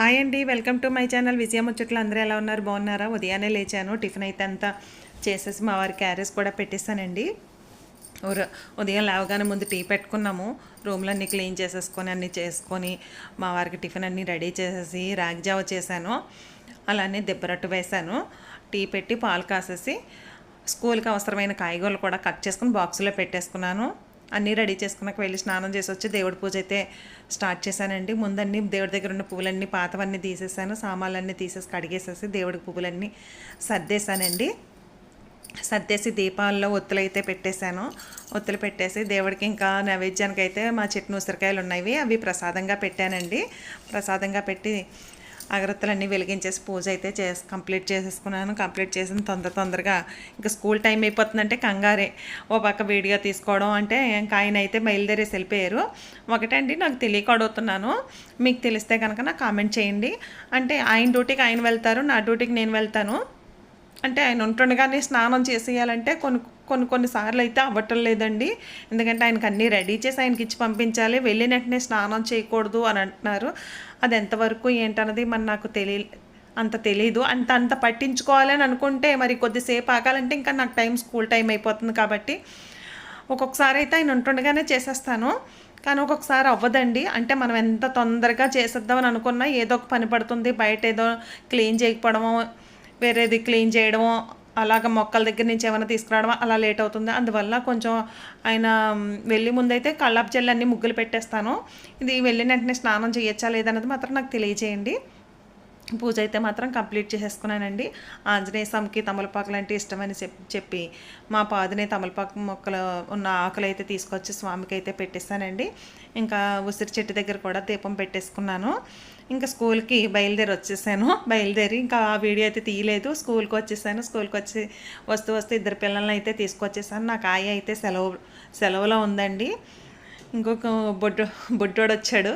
Hi అండి welcome to my channel. Vijaya Muchatlu అందరూ ఎలా ఉన్నారు? బాగున్నారా? ఉదయాన్నే లేచాను. టిఫిన్ అయితే అంతా చేసేసి మా వారి క్యారేజ్ కూడా పెట్టేశానండి ఉదయం లేవగానే ముందు టీ పెట్టుకున్నాము. రూమ్లో అన్నీ క్లీన్ చేసేసుకొని అన్నీ చేసుకొని మా వారికి టిఫిన్ అన్నీ రెడీ చేసేసి రాగి జావ చేశాను. అలానే దెబ్బరట్టు వేశాను. టీ పెట్టి పాలు కాసేసి స్కూల్కి అవసరమైన కాయగూరలు కూడా కట్ చేసుకుని బాక్సులో పెట్టేసుకున్నాను. అన్నీ రెడీ చేసుకున్నాక వెళ్ళి స్నానం చేసి వచ్చి దేవుడి పూజ అయితే స్టార్ట్ చేశానండి. ముందన్నీ దేవుడి దగ్గర ఉన్న పువ్వులన్నీ పాతవన్నీ తీసేసాను. సామాన్లన్నీ తీసేసి కడిగేసేసి దేవుడికి పువ్వులన్నీ సర్దేశానండి. సర్దేసి దీపాల్లో ఒత్తులు అయితే పెట్టేశాను. ఒత్తులు పెట్టేసి దేవుడికి ఇంకా నైవేద్యానికి అయితే మా చెట్టు ఉసిరికాయలు ఉన్నాయి. అవి ప్రసాదంగా పెట్టానండి. ప్రసాదంగా పెట్టి అగరత్తులన్నీ వెలిగించేసి పూజ అయితే చేసి కంప్లీట్ చేసేసుకున్నాను. కంప్లీట్ చేసిన తొందర తొందరగా ఇంకా స్కూల్ టైం అయిపోతుందంటే కంగారే. ఓ పక్క వీడియో తీసుకోవడం అంటే ఇంకా ఆయన అయితే బయలుదేరేసి వెళ్ళిపోయారు. ఒకటండి నాకు తెలియక అడుగుతున్నాను మీకు తెలిస్తే కనుక నాకు కామెంట్ చేయండి. అంటే ఆయన డ్యూటీకి ఆయన వెళ్తారు నా డ్యూటీకి నేను వెళ్తాను. అంటే ఆయన ఉంటుండగానే స్నానం చేసేయాలంటే కొన్ని కొన్ని కొన్నిసార్లు అయితే అవ్వటం లేదండి. ఎందుకంటే ఆయనకి అన్నీ రెడీ చేసి ఆయనకి ఇచ్చి పంపించాలి. వెళ్ళిన వెంటనే స్నానం చేయకూడదు అని అంటున్నారు. అది ఎంతవరకు ఏంటన్నది మరి నాకు తెలియ అంత తెలీదు. అంత అంత పట్టించుకోవాలని అనుకుంటే మరి కొద్దిసేపు ఆగాలంటే ఇంకా నాకు టైం స్కూల్ టైం అయిపోతుంది కాబట్టి ఒక్కొక్కసారి అయితే ఆయన ఉంటుండగానే చేసేస్తాను. కానీ ఒక్కొక్కసారి అవ్వదండి. అంటే మనం ఎంత తొందరగా చేసేద్దామని అనుకున్నా ఏదో ఒక పని పడుతుంది. బయట ఏదో క్లీన్ చేయకపోవడమో వేరేది క్లీన్ చేయడమో అలాగ మొక్కల దగ్గర నుంచి ఏమైనా తీసుకురావడం అలా లేట్ అవుతుంది. అందువల్ల కొంచెం ఆయన వెళ్ళి ముందైతే కళ్ళాపు జల్లు అన్ని ముగ్గులు పెట్టేస్తాను. ఇది వెళ్ళిన వెంటనే స్నానం చేయొచ్చా లేదన్నది మాత్రం నాకు తెలియజేయండి పూజ అయితే మాత్రం కంప్లీట్ చేసేసుకున్నానండి. ఆంజనేయ స్వామికి తమలపాకులు అంటే ఇష్టమని చెప్- చెప్పి మా పాదిని తమలపాకు మొక్కలు ఉన్న ఆకులు అయితే తీసుకొచ్చి స్వామికి అయితే పెట్టేస్తానండి ఇంకా ఉసిరి చెట్టు దగ్గర కూడా దీపం పెట్టేసుకున్నాను. ఇంకా స్కూల్కి బయలుదేరి వచ్చేసాను. బయలుదేరి ఇంకా ఆ వీడియో అయితే తీయలేదు. స్కూల్కి వచ్చేసాను. స్కూల్కి వచ్చి వస్తూ వస్తూ ఇద్దరు పిల్లల్ని అయితే తీసుకొచ్చేసాను. నాకు ఆయ అయితే సెలవు సెలవులో ఉందండి. ఇంకొక బొడ్డు బొడ్డోడు వచ్చాడు.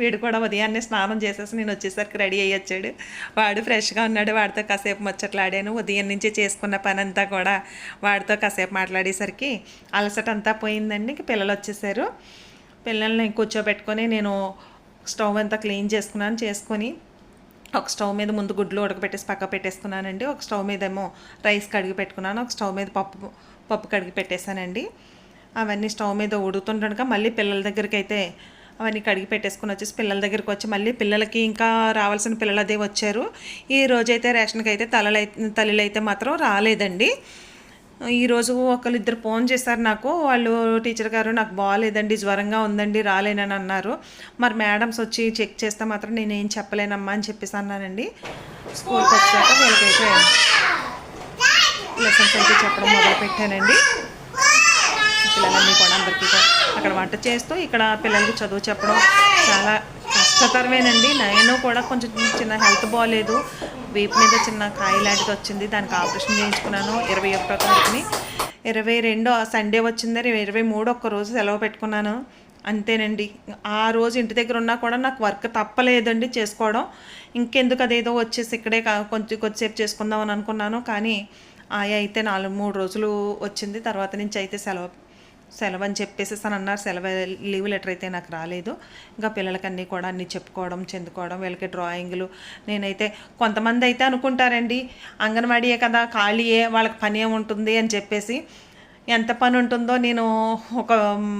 వీడు కూడా ఉదయాన్నే స్నానం చేసేసి నేను వచ్చేసరికి రెడీ అయ్యి వచ్చాడు. వాడు ఫ్రెష్గా ఉన్నాడు. వాడితో కాసేపు ముచ్చట్లాడాను. ఉదయం నుంచి చేసుకున్న పని అంతా కూడా వాడితో కాసేపు మాట్లాడేసరికి అలసట అంతా పోయిందండి. ఇంక పిల్లలు వచ్చేసారు. పిల్లల్ని కూర్చోబెట్టుకొని నేను స్టవ్ అంతా క్లీన్ చేసుకున్నాను చేసుకొని ఒక స్టవ్ మీద ముందు గుడ్లు ఉడకబెట్టేసి పక్క పెట్టేసుకున్నానండి. ఒక స్టవ్ మీద ఏమో రైస్ కడిగి పెట్టుకున్నాను ఒక స్టవ్ మీద పప్పు పప్పు కడిగి పెట్టేశానండి. అవన్నీ స్టవ్ మీద ఉడుకుతుండగా మళ్ళీ పిల్లల దగ్గరికి అయితే అవన్నీ కడిగి పెట్టేసుకుని వచ్చేసి పిల్లల దగ్గరికి వచ్చి మళ్ళీ పిల్లలకి ఇంకా రావాల్సిన పిల్లలు అదే వచ్చారు. ఈ రోజైతే రేషన్కి అయితే తలలు తల్లులైతే మాత్రం రాలేదండి. ఈరోజు ఒకళ్ళు ఇద్దరు ఫోన్ చేశారు నాకు. వాళ్ళు టీచర్ గారు నాకు బాగాలేదండి జ్వరంగా ఉందండి రాలేనని అన్నారు. మరి మేడమ్స్ వచ్చి చెక్ చేస్తే మాత్రం నేను ఏం చెప్పలేనమ్మా అని చెప్పేసి అన్నానండి స్కూల్కి వచ్చాక వీళ్ళకైతే లెసన్స్ అయితే చెప్పడం మొదలుపెట్టానండి. పిల్లలన్నీ కూడా అందరికీ అక్కడ వంట చేస్తూ ఇక్కడ పిల్లలకి చదువు చెప్పడం చాలా కష్టతరమేనండి. నేను కూడా కొంచెం చిన్న హెల్త్ బాగాలేదు వీపు మీద చిన్న కాయ లాంటిది వచ్చింది. దానికి ఆపరేషన్ చేయించుకున్నాను. ఇరవై ఒకటో తారీఖుని. ఇరవై రెండో సండే వచ్చింది. ఇరవై మూడు ఒక్క రోజు సెలవు పెట్టుకున్నాను. అంతేనండి. ఆ రోజు ఇంటి దగ్గర ఉన్నా కూడా నాకు వర్క్ తప్పలేదండి చేసుకోవడం. ఇంకెందుకు అదేదో వచ్చేసి ఇక్కడే కా- కొంచెం కొద్దిసేపు చేసుకుందాం అని అనుకున్నాను. కానీ ఆయా అయితే నాలుగు మూడు రోజులు వచ్చింది. తర్వాత నుంచి అయితే సెలవు సెలవు అని చెప్పేసి అని అన్నారు. సెలవు లీవ్ లెటర్ అయితే నాకు రాలేదు. ఇంకా పిల్లలకన్నీ కూడా అన్నీ చెప్పుకోవడం చెందుకోవడం వీళ్ళకి డ్రాయింగ్లు. నేనైతే కొంతమంది అయితే అనుకుంటారండి అంగన్వాడీయే కదా ఖాళీయే వాళ్ళకి పని ఏముంటుంది అని చెప్పేసి ఎంత పని ఉంటుందో నేను ఒక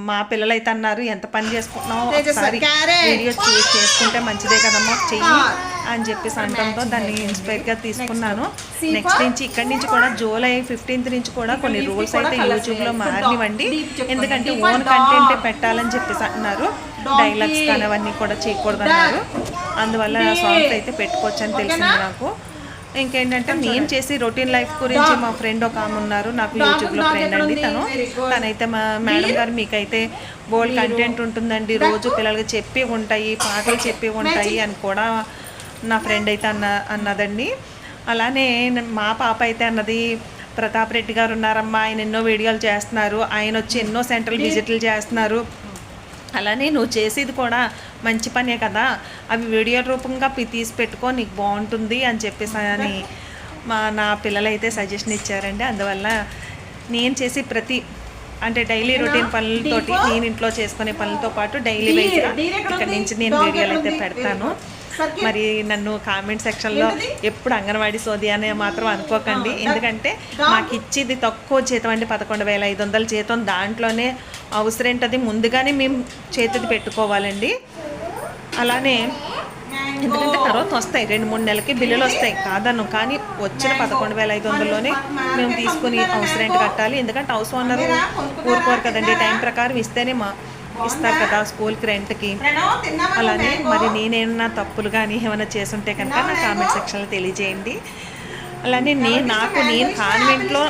మా పిల్లలైతే అన్నారు ఎంత పని చేసుకుంటున్నావు ఒకసారి వీడియో చూ- చేసుకుంటే మంచిదే కదమ్మా చెయ్యి అని చెప్పేసి అనడంతో దాన్ని ఇన్స్పైర్గా తీసుకున్నాను. నెక్స్ట్ నుంచి ఇక్కడి నుంచి కూడా జూలై ఫిఫ్టీన్త్ నుంచి కూడా కొన్ని రూల్స్ అయితే యూట్యూబ్లో మారినివ్వండి. ఎందుకంటే ఓన్ కంటెంటే పెట్టాలని చెప్పేసి అంటున్నారు. డైలాగ్స్ కానీ అవన్నీ కూడా చేయకూడదు అన్నారు అందువల్ల సాంగ్స్ అయితే పెట్టుకోవచ్చు అని తెలిసింది నాకు. ఇంకేంటంటే నేను చేసి రొటీన్ లైఫ్ గురించి మా ఫ్రెండ్ ఒక ఆమె ఉన్నారు. నాకు యూట్యూబ్లో ఫ్రెండ్ అండి తను తనైతే మా మేడం గారు మీకైతే బోల్డ్ కంటెంట్ ఉంటుందండి. రోజు పిల్లలకి చెప్పి ఉంటాయి పాటలు చెప్పి ఉంటాయి అని కూడా నా ఫ్రెండ్ అయితే అన్న అన్నదండి. అలానే మా పాప అయితే అన్నది ప్రతాప్ రెడ్డి గారు ఉన్నారమ్మా ఆయన ఎన్నో వీడియోలు చేస్తున్నారు. ఆయన వచ్చి ఎన్నో సెంట్రల్ విజిట్లు చేస్తున్నారు. అలానే నువ్వు చేసేది కూడా మంచి పనే కదా. అవి వీడియో రూపంగా తీసి పెట్టుకో నీకు బాగుంటుంది అని చెప్పేసి అని మా నా పిల్లలు అయితే సజెషన్ ఇచ్చారండి. అందువల్ల నేను చేసి ప్రతి అంటే డైలీ రొటీన్ పనులతోటి నేను ఇంట్లో చేసుకునే పనులతో పాటు డైలీ వైజ్గా ఇక్కడ నుంచి నేను వీడియోలు అయితే పెడతాను. మరి నన్ను కామెంట్ సెక్షన్లో ఎప్పుడు అంగన్వాడీ సోది అనే మాత్రం అనుకోకండి. ఎందుకంటే మాకు ఇచ్చేది తక్కువ జీతం అండి. పదకొండు వేల ఐదు వందల జీతం. దాంట్లోనే అవసరేంటది ముందుగానే మేము చేతిది పెట్టుకోవాలండి. అలానే ఎందుకంటే తర్వాత వస్తాయి రెండు మూడు నెలలకి బిల్లులు వస్తాయి కాదను కానీ వచ్చిన పదకొండు వేల ఐదు వందలలోనే మేము తీసుకుని హౌస్ రెంట్ కట్టాలి. ఎందుకంటే హౌస్ ఓనర్ ఊరుకోరు కదండి టైం ప్రకారం ఇస్తేనే మా ఇస్తారు కదా స్కూల్కి రెంట్కి. అలానే మరి నేనేమన్నా తప్పులు కానీ ఏమైనా చేసుంటే కనుక నా కామెంట్ సెక్షన్లో తెలియజేయండి. అలానే నేను నాకు నేను కాన్వెంట్లో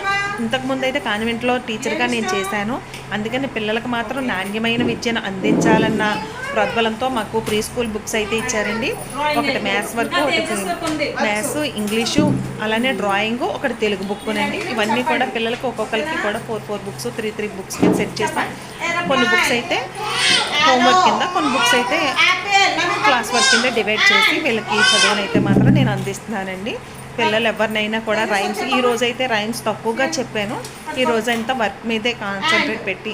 ఇంతకుముందు అయితే కాన్వెంట్లో టీచర్గా నేను చేశాను. అందుకని పిల్లలకు మాత్రం నాణ్యమైన విద్యను అందించాలన్న ప్రోద్బలంతో మాకు ప్రీ స్కూల్ బుక్స్ అయితే ఇచ్చారండి. ఒకటి మ్యాథ్స్ వరకు ఒకటి మ్యాథ్స్ ఇంగ్లీషు అలానే డ్రాయింగ్ ఒకటి తెలుగు బుక్ అండి ఇవన్నీ కూడా పిల్లలకు ఒక్కొక్కరికి కూడా four four books three three books set చేస్తాం. కొన్ని బుక్స్ అయితే హోంవర్క్ కింద కొన్ని బుక్స్ అయితే క్లాస్ వర్క్ కింద డివైడ్ చేసి వీళ్ళకి చదువునైతే మాత్రం నేను అందిస్తున్నానండి. పిల్లలు ఎవరినైనా కూడా రైమ్స్ ఈ రోజు అయితే రైమ్స్ తక్కువగా చెప్పాను. ఈ రోజు అంతా వర్క్ మీదే కాన్సన్ట్రేట్ పెట్టి.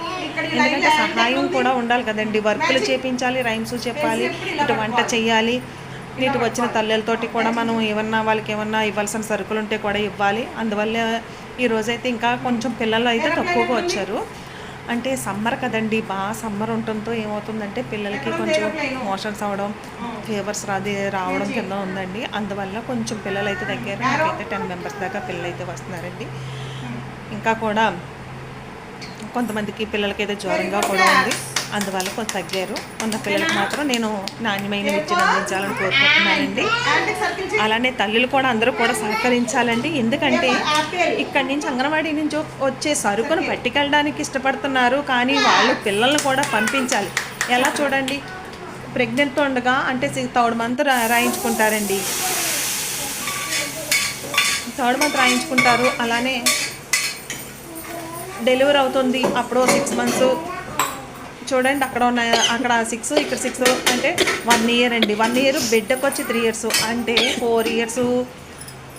ఎందుకంటే సహాయం కూడా ఉండాలి కదండి. వర్క్లు చేపించాలి రైమ్స్ చెప్పాలి ఇటు వంట చేయాలి ఇటు వచ్చిన తల్లులతోటి కూడా మనం ఏమన్నా వాళ్ళకి ఏమన్నా ఇవ్వాల్సిన సరుకులు ఉంటే కూడా ఇవ్వాలి. అందువల్ల ఈ రోజైతే ఇంకా కొంచెం పిల్లలు అయితే తక్కువగా వచ్చారు. అంటే సమ్మర్ కదండి బాగా సమ్మర్ ఉండటంతో ఏమవుతుందంటే పిల్లలకి కొంచెం మోషన్స్ అవడం ఫీవర్స్ రాది రావడం కింద ఉందండి. అందువల్ల కొంచెం పిల్లలు అయితే తగ్గారు నాకైతే టెన్ మెంబర్స్ దాకా పిల్లలు అయితే వస్తున్నారండి. ఇంకా కూడా కొంతమందికి పిల్లలకైతే జ్వరంగా కూడా ఉంది. అందువల్ల కొంచెం తగ్గారు. ఉన్న పిల్లలకు మాత్రం నేను నాణ్యమైన విద్యను అందించాలని కోరుకుంటున్నానండి. అలానే తల్లులు కూడా అందరూ కూడా సహకరించాలండి. ఎందుకంటే ఇక్కడి నుంచి అంగన్వాడీ నుంచి వచ్చే సరుకును పట్టుకెళ్ళడానికి ఇష్టపడుతున్నారు. కానీ వాళ్ళు పిల్లల్ని కూడా పంపించాలి. ఎలా చూడండి? ప్రెగ్నెంట్ ఉండగా అంటే థర్డ్ మంత్ రాయించుకుంటారండి. థర్డ్ మంత్ రాయించుకుంటారు. అలానే డెలివరీ అవుతుంది. అప్పుడు సిక్స్ మంత్స్ చూడండి అక్కడ ఉన్న అక్కడ సిక్స్ ఇక్కడ సిక్స్ అంటే వన్ ఇయర్ అండి. వన్ ఇయర్ బిడ్డకు వచ్చి త్రీ ఇయర్స్ అంటే ఫోర్ ఇయర్స్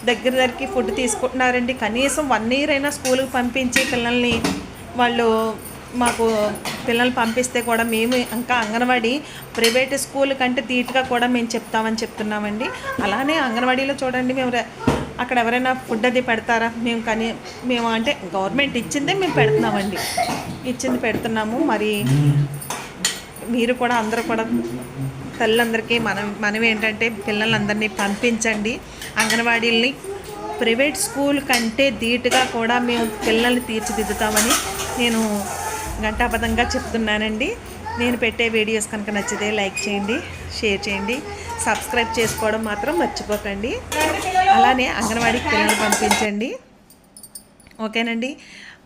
దగ్గర దగ్గరికి ఫుడ్ తీసుకుంటున్నారండి. కనీసం వన్ ఇయర్ అయినా స్కూల్కి పంపించి పిల్లల్ని వాళ్ళు మాకు పిల్లల్ని పంపిస్తే కూడా మేము ఇంకా అంగన్వాడీ ప్రైవేట్ స్కూల్ కంటే ధీటుగా కూడా మేము చెప్తామని చెప్తున్నామండి. అలానే అంగన్వాడీలో చూడండి మేము అక్కడ ఎవరైనా ఫుడ్ అది పెడతారా? మేము కానీ మేము అంటే గవర్నమెంట్ ఇచ్చిందే మేము పెడుతున్నామండి. ఇచ్చింది పెడుతున్నాము. మరి మీరు కూడా అందరూ కూడా తల్లందరికీ మనం మనం ఏంటంటే పిల్లలందరినీ పంపించండి. అంగన్వాడీల్ని ప్రైవేట్ స్కూల్ కంటే ధీటుగా కూడా మేము పిల్లల్ని తీర్చిదిద్దుతామని నేను గంటాపదంగా చెప్తున్నానండి. నేను పెట్టే వీడియోస్ కనుక నచ్చితే లైక్ చేయండి షేర్ చేయండి. సబ్స్క్రైబ్ చేసుకోవడం మాత్రం మర్చిపోకండి. అలానే అంగన్వాడీకి పిల్లలు పంపించండి. ఓకేనండి?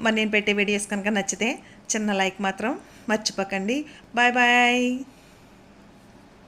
మరి నేను పెట్టే వీడియోస్ కనుక నచ్చితే చిన్న లైక్ మాత్రం మర్చిపోకండి. Bye bye.